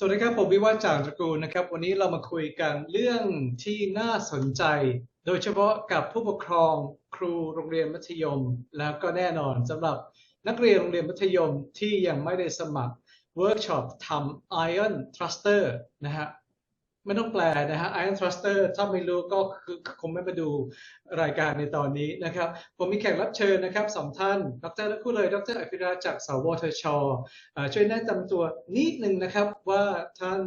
สวัสดีครับ ผมวิวัฒจางตระกูลนะครับ วันนี้เรามาคุยกันเรื่องที่น่าสนใจ โดยเฉพาะกับผู้ปกครองครูโรงเรียนมัธยม แล้วก็แน่นอนสำหรับนักเรียนโรงเรียนมัธยมที่ยังไม่ได้สมัครเวิร์กช็อปทำ Iron Thruster นะฮะ ไม่ต้องแปลนะฮะ Iron Thruster ถ้าไม่รู้ก็คือคงไม่มาดูรายการในตอนนี้นะครับ ผมมีแขกรับเชิญนะครับสองท่าน ดรและคู่เลย ดรอภิรัตน์จากสวทชอช่วยแนะนำตัวนิดนึงนะครับว่าท่าน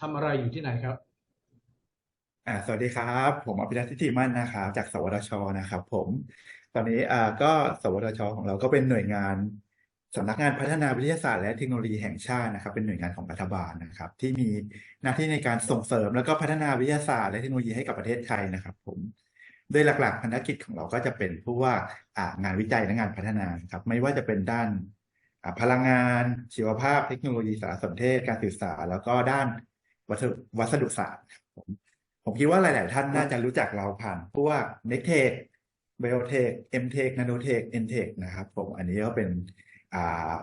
ทำอะไรอยู่ที่ไหนครับสวัสดีครับ ผมอภิรัตทิติมั่นนะครับจากสวทชนะครับ ผม ตอนนี้อ่าก็สวทชของเราก็เป็นหน่วยงาน สำนักงานพัฒนาวิทยาศาสตร์และเทคโนโลยีแห่งชาตินะครับ เป็นหน่วยงานของรัฐบาลนะครับ ที่มีหน้าที่ในการส่งเสริมแล้วก็พัฒนาวิทยาศาสตร์และเทคโนโลยีให้กับประเทศไทยนะครับ ผมโดยหลักๆภารกิจของเราก็จะเป็นผู้ว่างานวิจัยและงานพัฒนาครับ ไม่ว่าจะเป็นด้านพลังงาน ชีวภาพเทคโนโลยีสารสนเทศการสื่อสาร แล้วก็ด้านวัสดุวัสดุศาสตร์ผมผมคิดว่าหลาย ๆ ท่านน่าจะรู้จักเราผ่านพวก n e c t e c b i o t e c h m t e c h Nanotech n t e c h นะครับผมอันนี้ก็เป็น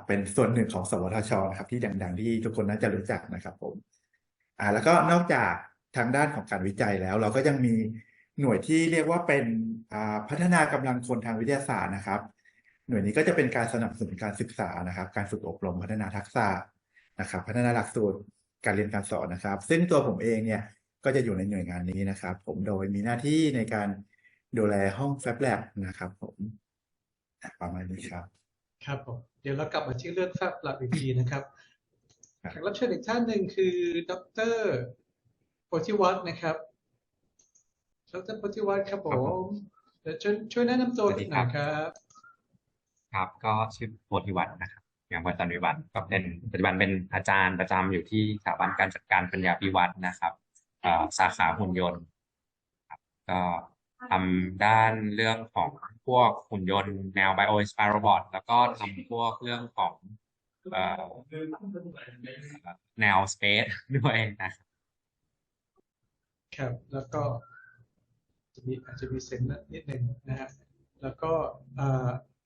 เป็นส่วนหนึ่งของสวทชนะครับที่ดังๆที่ทุกคนน่าจะรู้จักนะครับผมอ่าแล้วก็นอกจากทางด้านของการวิจัยแล้ว เราก็ยังมีหน่วยที่เรียกว่าเป็นอ่าพัฒนากำลังคนทางวิทยาศาสตร์นะครับ หน่วยนี้ก็จะเป็นการสนับสนุนการศึกษานะครับ การฝึกอบรมพัฒนาทักษะนะครับ พัฒนาหลักสูตรการเรียนการสอนนะครับ ซึ่งตัวผมเองเนี่ยก็จะอยู่ในหน่วยงานนี้นะครับ ผมโดยมีหน้าที่ในการดูแลห้อง Fab Lab นะครับ ผมอะประมาณนี้ครับ ครับผม ดี๋ยวเรากลับมาที่เรื่องแฟบหลักอีกทีนะครับครับแขกรับเชิญอีกท่านหนึ่งคือ ดรโพธิวัฒน์นะครับ ดรโพธิวัฒน์ครับผมเดี๋ยวช่วยช่วยแนะนำตัวสวัสดีหน่อยครับครับ ครับก็ชื่อโพธิวัฒน์นะครับอย่างวัฒนวิวัฒน์ก็เป็นปัจจุบันเป็นอาจารย์ประจำอยู่ที่สถาบันการจัดการปัญญาพิวัฒน์นะครับเอ่อสาขาหุ่นยนต์ครับก็ ทำด้านเรื่องของพวกหุ่นยนต์แนว Bio Inspired Robot แล้วก็ทำพวกเรื่องของอแนว Space ด้วยนะครับครับ แล้วก็จะมีอาจจะมีเซนส์นิดหนึ่งนะฮะแล้วก็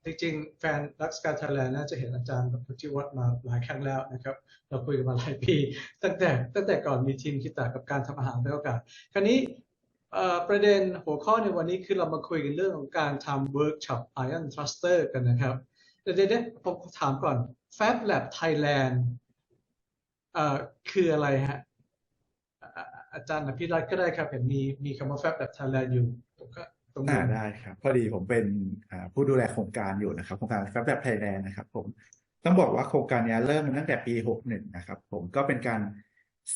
จริงๆ แฟนรักสการไทยแลนด์น่าจะเห็นอาจารย์แบบพุทธิวัฒน์มาหลายครั้งแล้วนะครับ เราคุยกันมาหลายปี ตั้งแต่ตั้งแต่ก่อนมีทีมคิดตากับการทำอาหารเป็นโอกาส คราวนี้ ประเด็นหัวข้อในวันนี้คือเรามาคุยกันเรื่องของการทำเวิร์กช็อป Iron Thruster กันนะครับเดี๋ยวเดี๋ยวผมถามก่อน Fab Lab Thailand เอ่อคืออะไรฮะอาจารย์อภิรัตก็ได้ครับ เห็นมีมีคำว่า Fab Lab Thailand อยู่ตรงก็ตรงอ่านู้ได้ครับ พอดีผมเป็นผู้ดูแลโครงการอยู่นะครับ โครงการ Fab Lab Thailand นะครับ ผมต้องบอกว่าโครงการนี้เริ่มมาตั้งแต่ปี 61 นะครับ ผมก็เป็นการ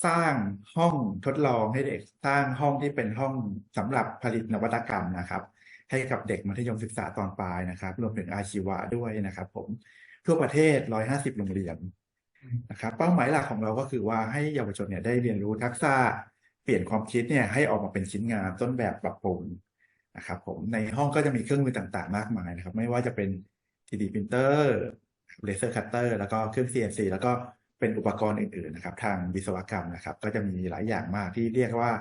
สร้างห้องทดลองให้เด็ก สร้างห้องที่เป็นห้องสำหรับผลิตนวัตกรรมนะครับ ให้กับเด็กมัธยมศึกษาตอนปลายนะครับ รวมถึงอาชีวะด้วยนะครับผมทั่วประเทศ 150 โรงเรียนนะครับ เป้าหมายหลักของเราก็คือว่าให้เยาวชนเนี่ยได้เรียนรู้ทักษะเปลี่ยนความคิดเนี่ยให้ออกมาเป็นชิ้นงานต้นแบบปรับปรุงนะครับ ผมในห้องก็จะมีเครื่องมือต่างๆ มากมายนะครับ ไม่ว่าจะเป็น 3D printer laser cutter แล้วก็เครื่อง CNC แล้วก็ เป็นอุปกรณ์อื่นๆนะครับทางวิศวกรรมนะครับ ก็จะมีหลายอย่างมากที่เรียกว่า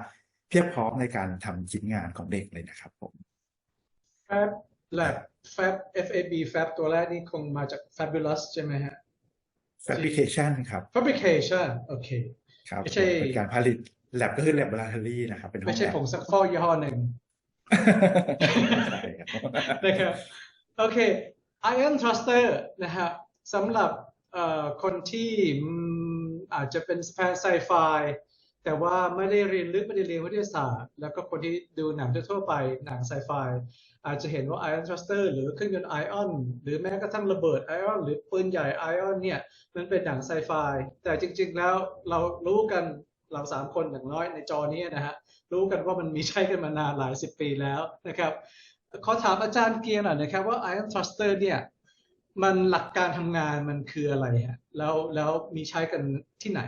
เพียบพร้อมในการทำชิ้นงานของเด็กเลยนะครับผม Fab Lab Fab F A B Fab ตัวแรกนี่คงมาจาก Fabulous ใช่ไหมฮะ fabrication ครับ Fabrication โอเคครับไม่ใช่เป็นการผลิต lab ก็คือ laboratory นะครับเป็นห้องไม่ใช่ lab ผงซักฟอกยี่ห้อหนึ่งใช่ครับนะครับโอเค Iron Thruster นะฮะสำหรับเอ่อ คนที่อาจจะเป็นแฟนไซไฟแต่ว่าไม่ได้เรียนลึกไม่ได้เรียนวิทยาศาสตร์ แล้วก็คนที่ดูหนังทั่วไปหนังไซไฟอาจจะเห็นว่า Iron Thruster หรือเครื่องยนต์ไอออนหรือแม้กระทั่งระเบิดไอออนหรือปืนใหญ่ไอออนเนี่ยมันเป็นหนังไซไฟแต่จริง ๆ แล้วเรารู้กันเราสามคนอย่างน้อยในจอนี้นะฮะรู้กันว่ามันมีใช้กันมานานหลายสิบปีแล้วนะครับขอถามอาจารย์เกียร์หน่อยนะครับว่า Iron Thruster เนี่ย มันหลักการทำงานมันคืออะไรฮะแล้วแล้วมีใช้กันที่ไหน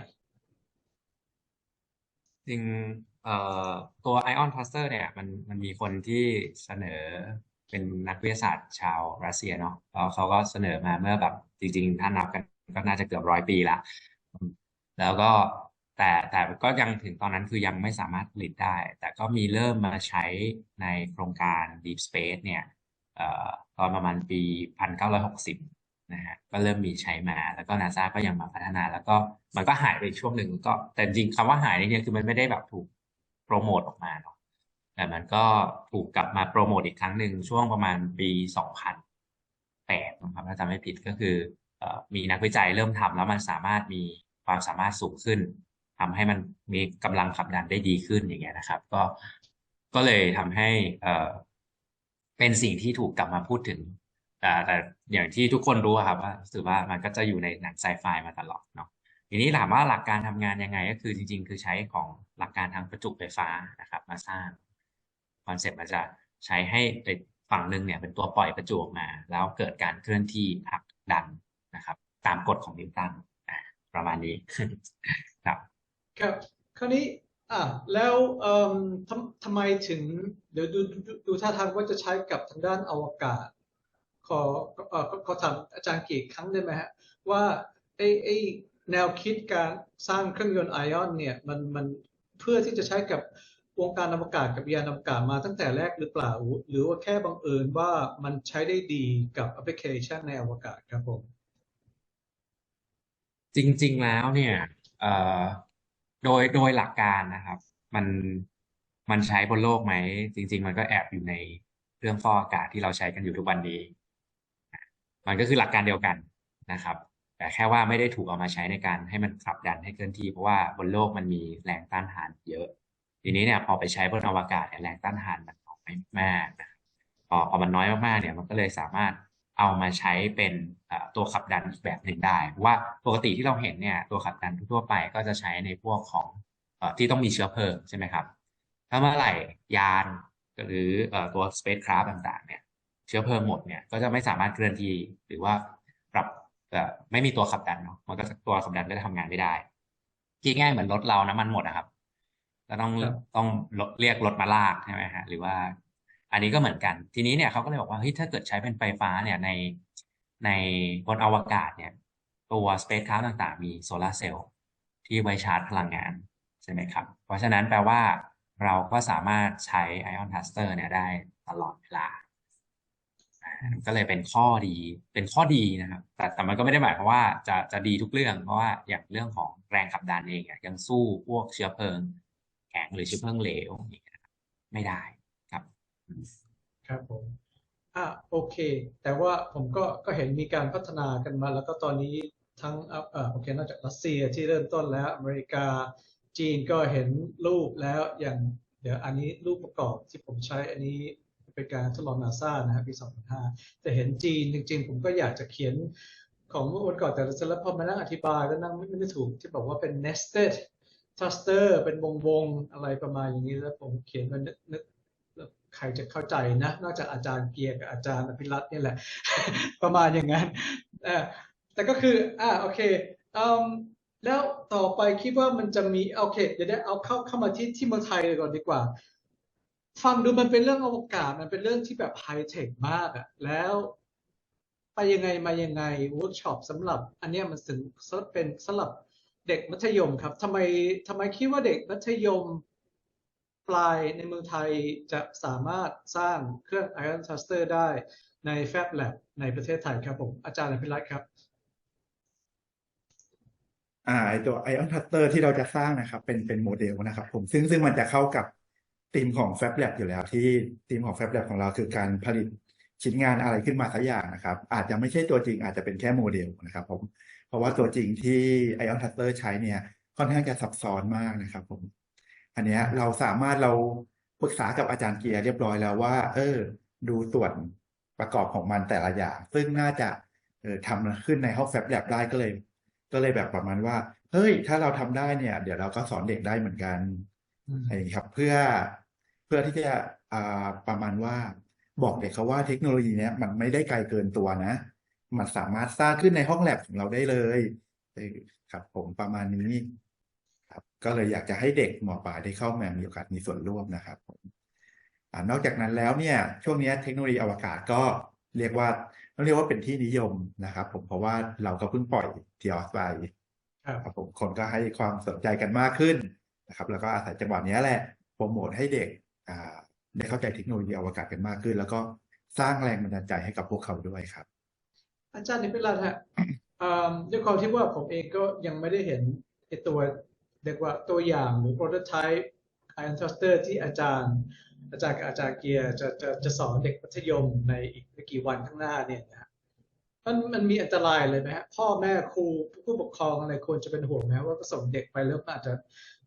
จริงเอ่อตัว Ion Cluster เนี่ยมันมันมีคนที่เสนอเป็นนักวิทยาศาสตร์ชาวรัสเซียเนาะแล้วเขาก็เสนอมาเมื่อแบบจริง ๆ ถ้านับกันก็น่าจะเกือบร้อยปีละแล้วก็แต่แต่ก็ยังถึงตอนนั้นคือยังไม่สามารถผลิตได้ แต่ก็มีเริ่มมาใช้ในโครงการ Deep Space เนี่ย ตอนประมาณปี 1960 นะฮะก็เริ่มมีใช้มาแล้วก็นาซาก็ยังมาพัฒนา แล้วก็มันก็หายไปช่วงหนึ่งก็แต่จริงคำว่าหายนี่เนี่ยคือมันไม่ได้แบบถูกโปรโมทออกมาเนาะแต่มันก็ถูกกลับมาโปรโมทอีกครั้งหนึ่งช่วงประมาณปีสองพันะครับถ้าจำไม่ผิดก็คืออมีนักวิจัยเริ่มทำแล้วมันสามารถมีความสามารถสูงขึ้นทำให้มันมีกำลังขับดันได้ดีขึ้นอย่างเงี้ยนะครับ ก็ก็เลยทำให้อ่อ เป็นสิ่งที่ถูกกลับมาพูดถึงแต่แต่อย่างที่ทุกคนรู้ครับว่ารู้สึกว่ามันก็จะอยู่ในหนังไซไฟมาตลอดเนาะทีนี้ถามว่าหลักการทำงานยังไงก็คือจริง ๆ คือใช้ของหลักการทางประจุไฟฟ้านะครับ มาสร้างคอนเซปต์มันจะใช้ให้ฝั่งหนึ่งเนี่ยเป็นตัวปล่อยประจุออกมา แล้วเกิดการเคลื่อนที่ผลักดันนะครับ ตามกฎของนิวตันประมาณนี้ครับ ครับคราวนี้ อ่าแล้วเอ่อทำทำไมถึงเดี๋ยวดูดูท่าทางว่าจะใช้กับทางด้านอวกาศ ขอเอ่อขอถามอาจารย์กี่ครั้งได้ไหมฮะ ว่าไอ้ไอ้แนวคิดการสร้างเครื่องยนต์ไอออนเนี่ยมันมันเพื่อที่จะใช้กับวงการอวกาศกับยานอวกาศมาตั้งแต่แรกหรือเปล่า หรือว่าแค่บังเอิญว่ามันใช้ได้ดีกับแอปพลิเคชันในอวกาศครับผม จริง ๆ แล้วเนี่ยเอ่อ โดยโดยหลักการนะครับ มันมันใช้บนโลกไหม จริง ๆ มันก็แอบอยู่ในเครื่องฟอกอากาศที่เราใช้กันอยู่ทุกวันนี้ มันก็คือหลักการเดียวกันนะครับ แต่แค่ว่าไม่ได้ถูกเอามาใช้ในการให้มันขับดันให้เคลื่อนที่เพราะว่าบนโลกมันมีแรงต้านทานเยอะ ทีนี้เนี่ยพอไปใช้บนอวกาศเนี่ยแรงต้านทานมันน้อยมากนะพอพอมันน้อยมากๆเนี่ยมันก็เลยสามารถ เอามาใช้เป็นเอ่อตัวขับดันอีกแบบหนึ่งได้เพราะว่าปกติที่เราเห็นเนี่ยตัวขับดันทั่วๆไปก็จะใช้ในพวกของเอ่อที่ต้องมีเชื้อเพลิงใช่ไหมครับ ถ้าเมื่อไหร่ยานหรือเอ่อตัว spacecraft ต่างๆเนี่ยเชื้อเพลิงหมดเนี่ยก็จะไม่สามารถเคลื่อนที่หรือว่าปรับเอ่อไม่มีตัวขับดันเนาะมันก็จะตัวขับดันก็จะทำงานไม่ได้คิดง่ายเหมือนรถเราน้ำมันหมดนะครับก็ต้องครับต้องรถเรียกรถมาลากใช่ไหมฮะหรือว่า อันนี้ก็เหมือนกัน ทีนี้เนี่ยเขาก็เลยบอกว่าเฮ้ยถ้าเกิดใช้เป็นไฟฟ้าเนี่ยในในบนอวกาศเนี่ย ตัว spacecraft ต่างๆ มีโซลาร์เซลล์ที่ไว้ชาร์จพลังงานใช่ไหมครับ เพราะฉะนั้นแปลว่าเราก็สามารถใช้ ion cluster เนี่ยได้ตลอดเวลาก็เลยเป็นข้อดีเป็นข้อดีนะครับ แต่แต่มันก็ไม่ได้หมายความว่าจะจะดีทุกเรื่อง เพราะว่าอย่างเรื่องของแรงขับดันเองอยังสู้พวกเชื้อเพลิง แข็งหรือเชื้อเพลิงเหลวไม่ได้ ครับผมอ่าโอเค แต่ว่าผมก็ก็เห็นมีการพัฒนากันมา แล้วก็ตอนนี้ทั้งอ่าอ่าโอเคนอกจากรัสเซียที่เริ่มต้นแล้วอเมริกาจีนก็เห็นรูปแล้วอย่างเดี๋ยวอันนี้รูปประกอบที่ผมใช้อันนี้เป็นการทดลองนาซานะครับปี 2005 แต่เห็นจีนจริงๆ ผมก็อยากจะเขียนของเมื่อวันก่อนแต่เสร็จแล้วพอมานั่งอธิบายแล้วนั่งไม่ไม่ได้ถูกที่บอกว่าเป็น nested cluster เป็นวงๆ อะไรประมาณอย่างนี้แล้วผมเขียนมันนึก ใครจะเข้าใจนะ นอกจากอาจารย์เกียร์กับอาจารย์อภิรัตน์นี่แหละ ประมาณอย่างนั้นแต่ก็คือ อ่าโอเคอแล้วต่อไปคิดว่ามันจะมีโอเคเดี๋ยวได้เอาเข้าเข้ามาที่ที่เมืองไทยเลยก่อนดีกว่า ฟังดูมันเป็นเรื่องอวกาศมันเป็นเรื่องที่แบบไฮเทคมากอะแล้วไปยังไงมายังไงเวิร์กช็อปสำหรับ อันเนี้ยมันถึงเป็นสำหรับเด็กมัธยมครับทำไมทำไมคิดว่าเด็กมัธยม ปลายในเมืองไทยจะสามารถสร้างเครื่อง Ion Cluster ได้ใน Fab Lab ในประเทศไทยครับผมอาจารย์อภิรัตน์ครับอ่าไอตัว Ion Cluster ที่เราจะสร้างนะครับ เป็นเป็นโมเดลนะครับผมซึ่งซึ่งมันจะเข้ากับธีมของ Fab Lab อยู่แล้วที่ธีมของ Fab Lab ของเราคือการผลิตชิ้นงานอะไรขึ้นมาสักอย่างนะครับ อาจจะไม่ใช่ตัวจริงอาจจะเป็นแค่โมเดลนะครับผมเพราะว่าตัวจริงที่ Ion Cluster ใช้เนี่ยค่อนข้างจะซับซ้อนมากนะครับผม อันเนี้ยเราสามารถเราปรึกษากับอาจารย์เกียร์เรียบร้อยแล้วว่า เออ ดูส่วนประกอบของมันแต่ละอย่าง ซึ่งน่าจะเออทำขึ้นในห้องแฟบแลบได้ก็เลย ก็เลยแบบประมาณว่า เฮ้ย ถ้าเราทำได้เนี่ย เดี๋ยวเราก็สอนเด็กได้เหมือนกันอืมอะไรอย่างนี้ครับ เพื่อเพื่อที่จะอ่าประมาณว่า บอกเด็กเขาว่าเทคโนโลยีเนี้ยมันไม่ได้ไกลเกินตัวนะ มันสามารถสร้างขึ้นในห้องแลบของเราได้เลยเออครับผมประมาณนี้ ครับ ก็เลยอยากจะให้เด็กมปลายได้เข้ามามีโอกาสมีส่วนร่วมนะครับผมอ่านอกจากนั้นแล้วเนี่ยช่วงนี้เทคโนโลยีอวกาศก็เรียกว่าต้องเรียกว่าเป็นที่นิยมนะครับ ผมเพราะว่าเราก็เพิ่งปล่อยทีออสไปครับครับผมคนก็ให้ความสนใจกันมากขึ้นนะครับ แล้วก็อาศัยจังหวะนี้แหละโปรโมทให้เด็กอ่าได้เข้าใจเทคโนโลยีอวกาศกันมากขึ้น แล้วก็สร้างแรงบันดาลใจให้กับพวกเขาด้วยครับ อาจารย์นิพิรัตน์ฮะอ่าด้วยความที่ว่าผมเองก็ยังไม่ได้เห็นไอตัว เรียกว่าตัวอย่างหรือ prototype ion thruster ที่อาจารย์ อาจารย์อาจารย์เกียร์จะจะจะสอนเด็กมัธยมในอีกไม่กี่วันข้างหน้าเนี่ยนะฮะมันมันมีอันตรายเลยไหมฮะพ่อแม่ครูผู้ปกครองอะไรควรจะเป็นห่วงไหมว่าส่งเด็กไปแล้วอาจจะ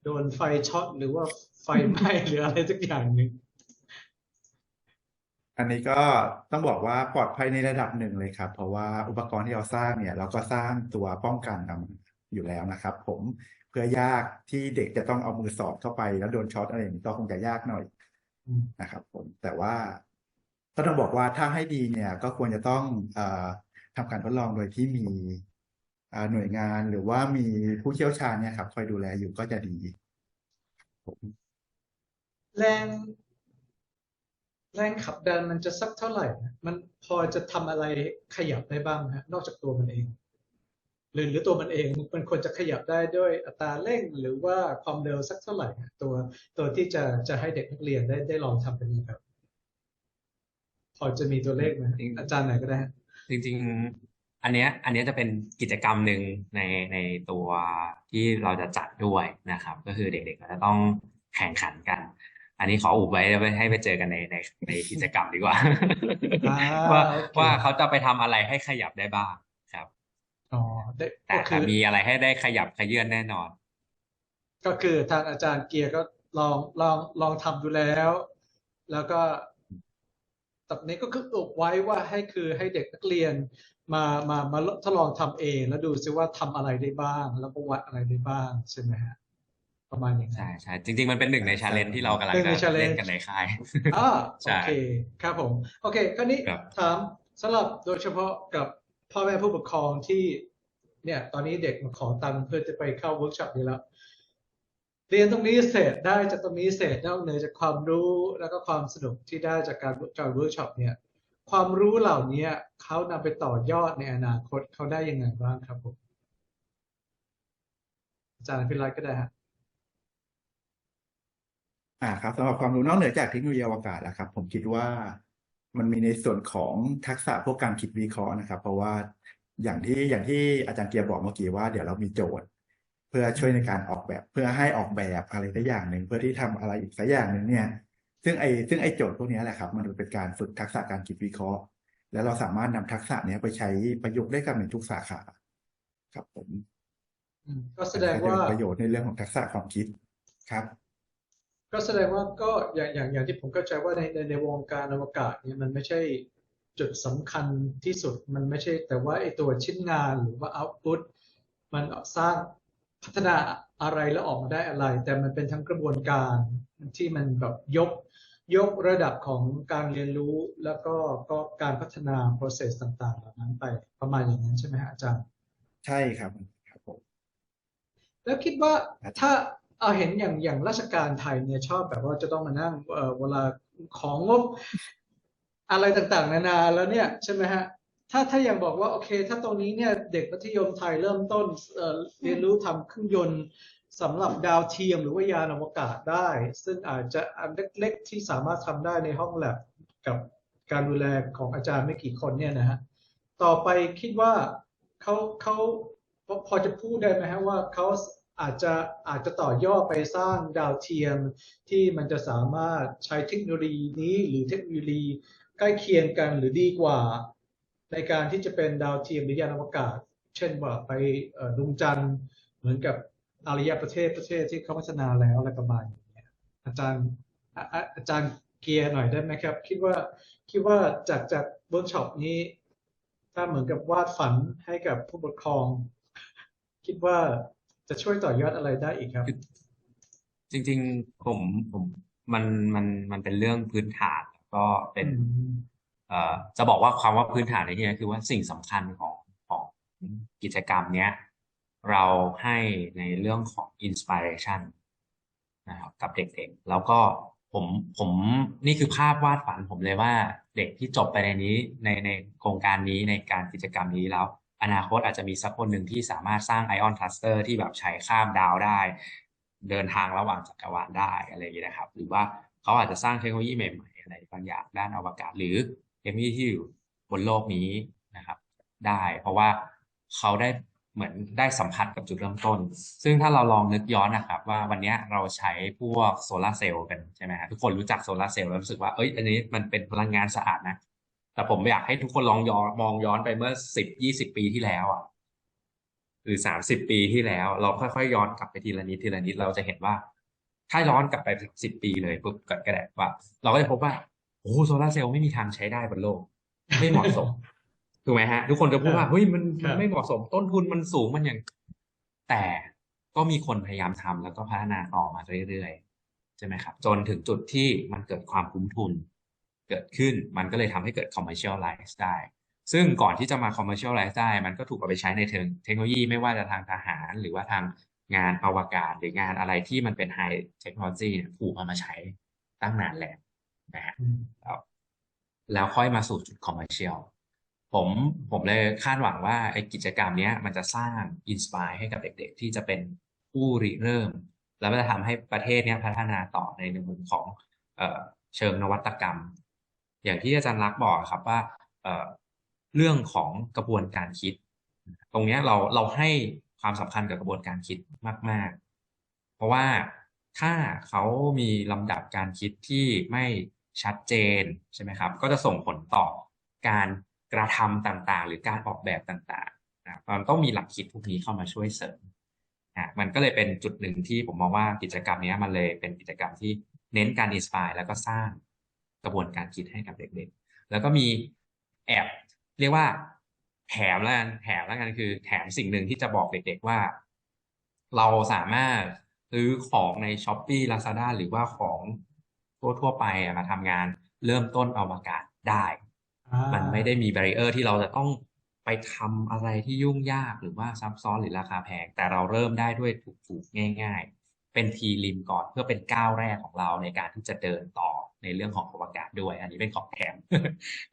โดนไฟช็อตหรือว่าไฟไหม้หรืออะไรสักอย่างหนึ่งอันนี้ก็ต้องบอกว่าปลอดภัยในระดับหนึ่งเลยครับ เพราะว่าอุปกรณ์ที่เราสร้างเนี่ย เราก็สร้างตัวป้องกันอยู่แล้วนะครับ ผม พื่อยากที่เด็กจะต้องเอามือสอดเข้าไป แล้วโดนช็อตอะไรอย่างนี้ก็คงจะยากหน่อยอืมนะครับ ผมแต่ว่าก็ต้องบอกว่าถ้าให้ดีเนี่ย ก็ควรจะต้องเอ่อทำการทดลองโดยที่มีอ่าหน่วยงานหรือว่ามีผู้เชี่ยวชาญเนี่ยครับ คอยดูแลอยู่ก็จะดีผมแรงแรงขับดันมันจะสักเท่าไหร่นะมันพอจะทำอะไรขยับได้บ้างฮะนอกจากตัวมันเอง หรือหรือตัวมันเองมันควรจะขยับได้ด้วยอัตราเร่งหรือว่าความเร็วสักเท่าไหร่ฮะตัวตัวที่จะจะให้เด็กนักเรียนได้ได้ลองทำเป็นแบบพอจะมีตัวเลขไหมฮะจริงอาจารย์ไหนก็ได้ฮะจริง ๆ อันเนี้ย อันเนี้ยจะเป็นกิจกรรมหนึ่งในในตัวที่เราจะจัดด้วยนะครับ ก็คือเด็กๆก็จะต้องแข่งขันกัน อันนี้ขออุบไว้ไว้ให้ไปเจอกันในในในกิจกรรมดีกว่าอ่าว่าโอเคว่าเขาจะไปทำอะไรให้ขยับได้บ้างครับ อ๋อได้แต่ก็คืแต่อมีอะไรให้ได้ขยับขยื่นแน่นอน ก็คือทางอาจารย์เกียร์ก็ลองลองลองทำดูแล้ว แล้วก็ตอนนี้ก็คืออุบไว้ว่าให้คือให้เด็กนักเรียนมามามาทดลองทำเอง แล้วดูซิว่าทำอะไรได้บ้าง แล้วก็วัดอะไรได้บ้างใช่ไหมฮะประมาณอย่างนั้ใช่นใช่จริง ๆ มันเป็นหนึ่งในชาเลนจ์ที่เรากำลังหนึ่งในจะ challenge เล่นกันในค่ายอ่าใช่โอเคครับผม โอเคก็นี้ครับถามสำหรับโดยเฉพาะกับ พ่อแม่ผู้ปกครองที่เนี่ยตอนนี้เด็กมาขอตังค์เพื่อจะไปเข้าเวิร์กช็อปนี้แล้วเรียนตรงนี้เสร็จได้จากตรงนี้เสร็จนอกเหนือจากความรู้แล้วก็ความสนุกที่ได้จากการการเวิร์กช็อปเนี่ย ความรู้เหล่านี้เขานำไปต่อยอดในอนาคตเขาได้ยังไงบ้างครับผมอาจารย์พิรัตก็ได้ฮะอ่าครับสำหรับความรู้นอกเหนือจากเทคโนโลยีอวกาศแล้วครับ ผมคิดว่า มันมีในส่วนของทักษะพวกการคิดวิเคราะห์นะครับ เพราะว่าอย่างที่อย่างที่อาจารย์เกียร์บอกเมื่อกี้ว่าเดี๋ยวเรามีโจทย์ เพื่อช่วยในการออกแบบ เพื่อให้ออกแบบอะไรสักอย่างหนึ่งเพื่อที่ทำอะไรอีกสักอย่างหนึ่งเนี่ย ซึ่งไอซึ่งไอโจทย์พวกนี้แหละครับ มันเป็นการฝึกทักษะการคิดวิเคราะห์ แล้วเราสามารถนำทักษะเนี้ยไปใช้ประยุกต์ได้กับในทุกสาขาครับผมอืมก็แสดงว่าเป็นประโยชน์ในเรื่องของทักษะความคิดครับ ก็แสดงว่าก็อย่างอย่างอย่างที่ผมเข้าใจว่าในในในวงการอวกาศเนี่ยมันไม่ใช่จุดสำคัญที่สุดมันไม่ใช่ แต่ว่าไอตัวชิ้นงานหรือว่า output มันสร้างพัฒนาอะไรแล้วออกมาได้อะไร แต่มันเป็นทั้งกระบวนการที่มันแบบยกยกระดับของการเรียนรู้แล้วก็ก็การพัฒนา process ต่างๆเหล่านั้นไปประมาณอย่างนั้นใช่ไหมฮะอาจารย์ ใช่ครับครับผมแล้วคิดว่าครับถ้า เอาเห็นอย่างอย่างราชการไทยเนี่ยชอบแบบว่าจะต้องมานั่งเอ่อเวลาของงบอะไรต่างๆ นานาแล้วเนี่ยใช่ไหมฮะถ้าถ้าอย่างบอกว่าโอเค ถ้าตรงนี้เนี่ยเด็กมัธยมไทยเริ่มต้นเรียนรู้ทำเครื่องยนต์สำหรับดาวเทียมหรือว่ายานอวกาศได้ ซึ่งอาจจะอันเล็กๆที่สามารถทำได้ในห้องแลบกับการดูแลของอาจารย์ไม่กี่คนเนี่ยนะฮะต่อไปคิดว่าเขาเขาพอจะพูดได้ไหมฮะว่าเขา อาจจะอาจจะต่อยอดไปสร้างดาวเทียมที่มันจะสามารถใช้เทคโนโลยีนี้หรือเทคโนโลยีใกล้เคียงกันหรือดีกว่า ในการที่จะเป็นดาวเทียมหรือยานอวกาศ เช่นว่าไปดวงจันทร์เหมือนกับอารยประเทศประเทศที่เขาพัฒนาแล้วอะไรประมาณอย่างเงี้อาจารย์อะอะอาจารย์เกียร์หน่อยได้ไหมครับ คิดว่าคิดว่าจากจากเวิร์กช็อปนี้ ถ้าเหมือนกับวาดฝันให้กับผู้ปกครอง คิดว่า จะช่วยต่อยอดอะไรได้อีกครับ จริง ๆ ผมผมมันมันมันเป็นเรื่องพื้นฐานแล้วก็เป็นอืมเอ่อจะบอกว่าความว่าพื้นฐานในที่นี้คือว่าสิ่งสำคัญของของกิจกรรมเนี้ยเราให้ในเรื่องของอินส i r เรชันนะครับกับเด็กๆ แล้วก็ผมผมนี่คือภาพวาดฝันผมเลยว่าเด็กที่จบไปในนี้ในในโครงการนี้ในการกิจกรรมนี้แล้ว อนาคตอาจจะมีสักคนหนึ่งที่สามารถสร้างไอออนคลัสเตอร์ที่แบบใช้ข้ามดาวได้ เดินทางระหว่างจักรวาลได้อะไรอย่างนี้นะครับ หรือว่าเขาอาจจะสร้างเทคโนโลยีใหม่ๆอะไรบางอย่างด้านอวกาศ หรือเทคโนโลยีที่อยู่บนโลกนี้นะครับ ได้ เพราะว่าเขาได้เหมือนได้สัมผัสกับจุดเริ่มต้น ซึ่งถ้าเราลองนึกย้อนนะครับว่าวันนี้เราใช้พวกโซลาร์เซลล์กันใช่ไหมฮะทุกคนรู้จักโซลาร์เซลล์แล้วรู้สึกว่าเอ้ยอันนี้มันเป็นพลังงานสะอาดนะ แต่ผมอยากให้ทุกคนลองย้อนมองย้อนไปเมื่อสิบยี่สิบปีที่แล้วอะหรือสามสิบปีที่แล้ว เราค่อยๆย้อนกลับไปทีละนิดทีละนิดเราจะเห็นว่า ถ้าย้อนกลับไปสิบปีเลยปุ๊บก็ก็ได้ว่า เราก็จะพบว่าโอ้โซลาร์เซลล์ไม่มีทางใช้ได้บนโลก ไม่เหมาะสมถูกไหมฮะ ทุกคนจะพูดว่าเฮ้ยมันครัมันบไม่เหมาะสมต้นทุนมันสูงมันอย่าง แต่ก็มีคนพยายามทำแล้วก็พัฒนาต่อมาเรื่อยๆใช่ไหมครับ จนถึงจุดที่มันเกิดความคุ้มทุน เกิดขึ้น มันก็เลยทำให้เกิด commercialize ได้ ซึ่งก่อนที่จะมา commercialize ได้ มันก็ถูกเอาไปใช้ในเชิงเทคโนโลยีไม่ว่าจะทางทหาร หรือว่าทางงานอวกาศ หรืองานอะไรที่มันเป็น high technology เนี่ยถูกเอามาใช้ตั้งนานแล้วนะฮะอืมแล้วแล้วค่อยมาสู่จุด commercial ผมผมเลยคาดหวังว่าไอ้กิจกรรมเนี้ยมันจะสร้างอินสปายให้กับเด็กๆ ที่จะเป็นผู้ริเริ่ม แล้วมันจะทำให้ประเทศเนี้ยพัฒนาต่อในมุมของเอ่อเชิงนวัตกรรม อย่างที่อาจารย์รักบอกครับว่าเรื่องของกระบวนการคิด ตรงนี้เราเราให้ความสำคัญกับกระบวนการคิดมาก ๆ เพราะว่าถ้าเขามีลำดับการคิดที่ไม่ชัดเจนใช่ไหมครับ ก็จะส่งผลต่อการกระทำต่างๆ หรือการออกแบบต่างๆนะมันต้องมีหลักคิดพวกนี้เข้ามาช่วยเสริมนะมันก็เลยเป็นจุดหนึ่งที่ผมมองว่ากิจกรรมนี้มันเลยเป็นกิจกรรมที่เน้นการอินสปายแล้วก็สร้าง กระบวนการคิดให้กับเด็กๆ แล้วก็มีแอบเรียกว่าแถมแล้วกันแถมแล้วกันคือ แถมสิ่งหนึ่งที่จะบอกเด็กๆว่า เราสามารถซื้อของใน s h อ p e e Lazada หรือว่าของทั่วๆไปอะมาทำงานเริ่มต้นอวกาศได้อ่ามันไม่ได้มี b บ r ร e r ที่เราจะต้องไปทำอะไรที่ยุ่งยากหรือว่าซับซ้อนหรือราคาแพง แต่เราเริ่มได้ด้วยถูกๆง่าย ๆ เป็นพีริมก่อนเพื่อเป็นก้าวแรกของเราในการที่จะเดินต่อในเรื่องของอวกาศด้วย อันนี้เป็นของแถม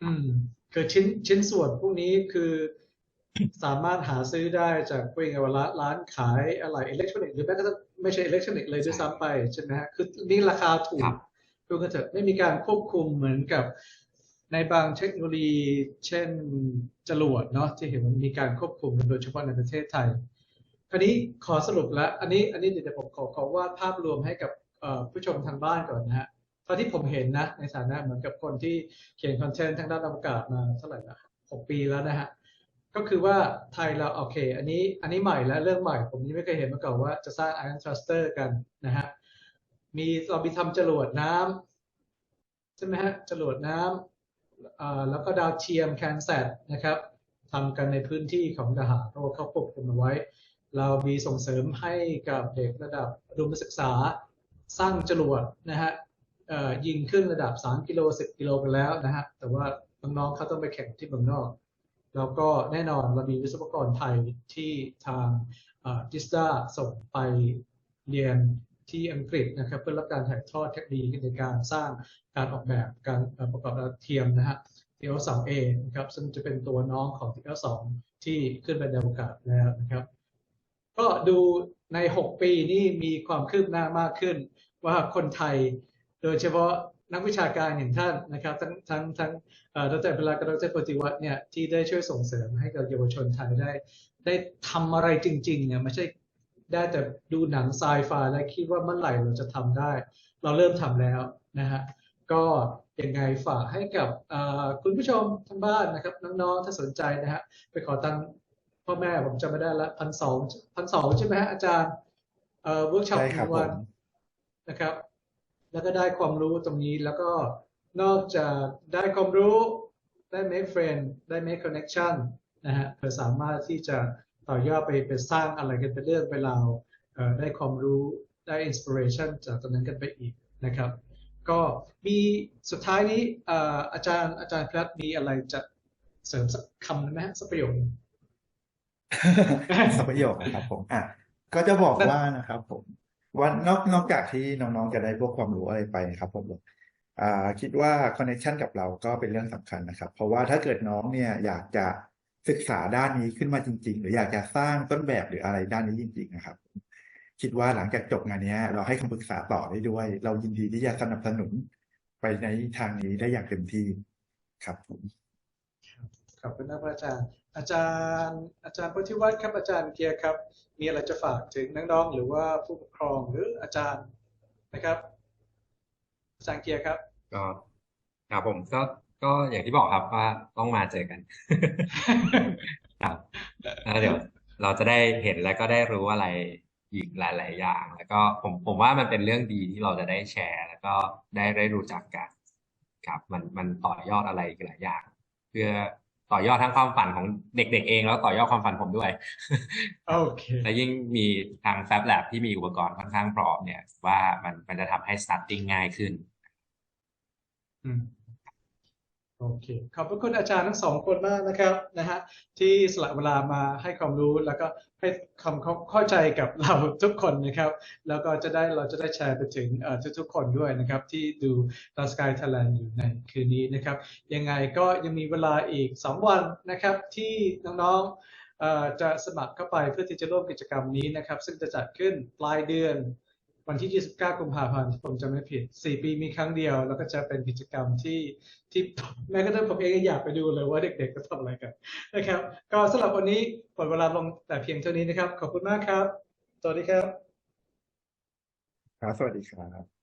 อืมคือชิ้นชิ้นส่วนพวกนี้คือสามารถหาซื้อได้จากพวกร้านร้านขายอะไรอิเล็กทรอนิกส์หรือแม้กระทั่งไม่ใช่อิเล็กทรอนิกส์เลยด้วยซ้ำไปใช่ไหมฮะคือนี่ราคาถูกครับดูกันเถอะไม่มีการควบคุมเหมือนกับในบางเทคโนโลยี เช่นจรวดเนาะที่เห็นมันมีการควบคุมโดยเฉพาะในประเทศไทย คราวนี้ขอสรุปแล้ว อันนี้อันนี้เดี๋ยวผมขอขอวาดภาพรวมให้กับผู้ชมทางบ้านก่อนนะฮะเท่าที่ผมเห็นนะ ในฐานะเหมือนกับคนที่เขียนคอนเทนต์ทางด้านอวกาศมาเท่าไหร่ละหกปีแล้วนะฮะก็คือว่าไทยเราโอเค อันนี้อันนี้ใหม่แล้วเรื่องใหม่ ผมยังไม่เคยเห็นมาก่อนว่าจะสร้าง Iron Thruster กันนะฮะมีเรามีทำจรวดน้ำใช่ไหมฮะจรวดน้ำแล้วก็ดาวเทียมแคนแซดนะครับทำกันในพื้นที่ของทหารเพราะว่าเขาควบคุมเอาไว้ เรามีส่งเสริมให้กับเด็กระดับอุดมศึกษาสร้างจรวดนะฮะยิงขึ้นระดับ 3 กิโล 10 กิโลกันแล้วนะฮะ แต่ว่าน้องๆเขาต้องไปแข่งที่เมืองนอก แล้วก็แน่นอนเรามีวิศวกรไทยที่ทางดิสดาส่งไปเรียนที่อังกฤษนะครับเพื่อรับการถ่ายทอดเทคโนโลยีในการสร้างการออกแบบการประกอบดาวเทียมนะฮะ TL2A นะครับซึ่งจะเป็นตัวน้องของ TL2 ที่ขึ้นไปในอวกาศแล้วนะครับ ก็ดูใน 6 ปีนี่มีความคืบหน้ามากขึ้น ว่าคนไทยโดยเฉพาะนักวิชาการอย่างท่านนะครับ ทั้งทั้งทั้งดรพิลากับดรปฏิวัติเนี่ยที่ได้ช่วยส่งเสริมให้กับเยาวชนไทยได้ ได้ทำอะไรจริงๆเนี่ยไม่ใช่ได้แต่ดูหนังไซไฟและคิดว่าเมื่อไหร่เราจะทำได้ เราเริ่มทำแล้วนะฮะก็ยังไงฝากให้กับคุณผู้ชมทางบ้านนะครับ น้องๆถ้าสนใจนะฮะไปขอตัง พ่อแม่ผมจำไม่ได้ละพันสองพันสองใช่ไหมฮะอาจารย์เอ่อเวิร์กช็อปใช่ครับวันผมนะครับ แล้วก็ได้ความรู้ตรงนี้แล้วก็นอกจากได้ความรู้ได้ make friend ได้ make connection นะฮะเพื่อสามารถที่จะต่อยอดไปไปสร้างอะไรกันเป็นเรื่องเป็นราวเอ่อได้ความรู้ได้ inspiration จากตรงนั้นกันไปอีกนะครับ ก็มีสุดท้ายนี้เอ่ออาจารย์อาจารย์ครับมีอะไรจะเสริมสักคำหนึ่งไหมฮะสักประโยคหนึ่งสัก ประโยคนะครับผมอะก็จะบอกว่านะครับ ผมว่านอกนอกจากที่น้องๆจะได้พวกความรู้อะไรไปนะครับ ผมอ่าคิดว่าคอนเน c ชันกับเราก็เป็นเรื่องสำคัญนะครับ เพราะว่าถ้าเกิดน้องเนี่ยอยากจะศึกษาด้านนี้ขึ้นมาจริง ๆ หรืออยากจะสร้างต้นแบบหรืออะไรด้านนี้จริง ๆ นะครับ คิดว่าหลังจากจบงานนี้เราให้คำปรึกษาต่อได้ด้วย เรายินดีที่จะสนับสนุนไปในทางนี้ได้อย่างเต็มที่ครับผมขอบคุณนะพระอาจารย์ อาจารย์อาจารย์พุทธิวัฒน์ครับอาจารย์เกียร์ครับ มีอะไรจะฝากถึงน้องๆหรือว่าผู้ปกครองหรืออาจารย์นะครับอาจารย์เกียร์ครับ ก็ครับผมก็ก็อย่างที่บอกครับว่าต้องมาเจอกันครับแล้วเดี๋ยวเราจะได้เห็นแล้วก็ได้รู้อะไรอีกหลาย ๆ อย่าง แล้วก็ผมผมว่ามันเป็นเรื่องดีที่เราจะได้แชร์ แล้วก็ได้ได้รู้จักกัน ครับ มันมันต่อยอดอะไรอีกหลายอย่าง เพื่อ ต่อยอดทั้งความฝันของเด็กๆเอง แล้วต่อยอดความฝันผมด้วยโอเคและยิ่งมีทาง Fab Lab ที่มีอุปกรณ์ค่อนข้างพร้อมเนี่ย ว่ามันมันจะทำให้ starting ง่ายขึ้นอืม โอเค ขอบพระคุณอาจารย์ทั้งสองคนมากนะครับนะฮะที่สละเวลามาให้ความรู้แล้วก็ให้ความเข้าใจกับเราทุกคนนะครับ แล้วก็จะได้เราจะได้แชร์ไปถึงเอ่อทุกๆ คนด้วยนะครับ ที่ดูด s สกายไทยแลนด์อยู่ในคืนนี้นะครับ ยังไงก็ยังมีเวลาอีก 2 วันนะครับ ที่น้องๆจะสมัครเข้าไปเพื่อที่จะร่วมกิจกรรมนี้นะครับ ซึ่งจะจัดขึ้นปลายเดือน วันที่ 29 กุมภาพันธ์ผมจะไม่ผิด 4 ปีมีครั้งเดียว แล้วก็จะเป็นกิจกรรมที่ที่แม้กระทั่งผมเองก็อยากไปดูเลยว่าเด็กๆก็ทำอะไรกันนะครับ ก็สำหรับวันนี้หมดเวลาลงแต่เพียงเท่านี้นะครับ ขอบคุณมากครับ สวัสดีครับ ครับ สวัสดีครับ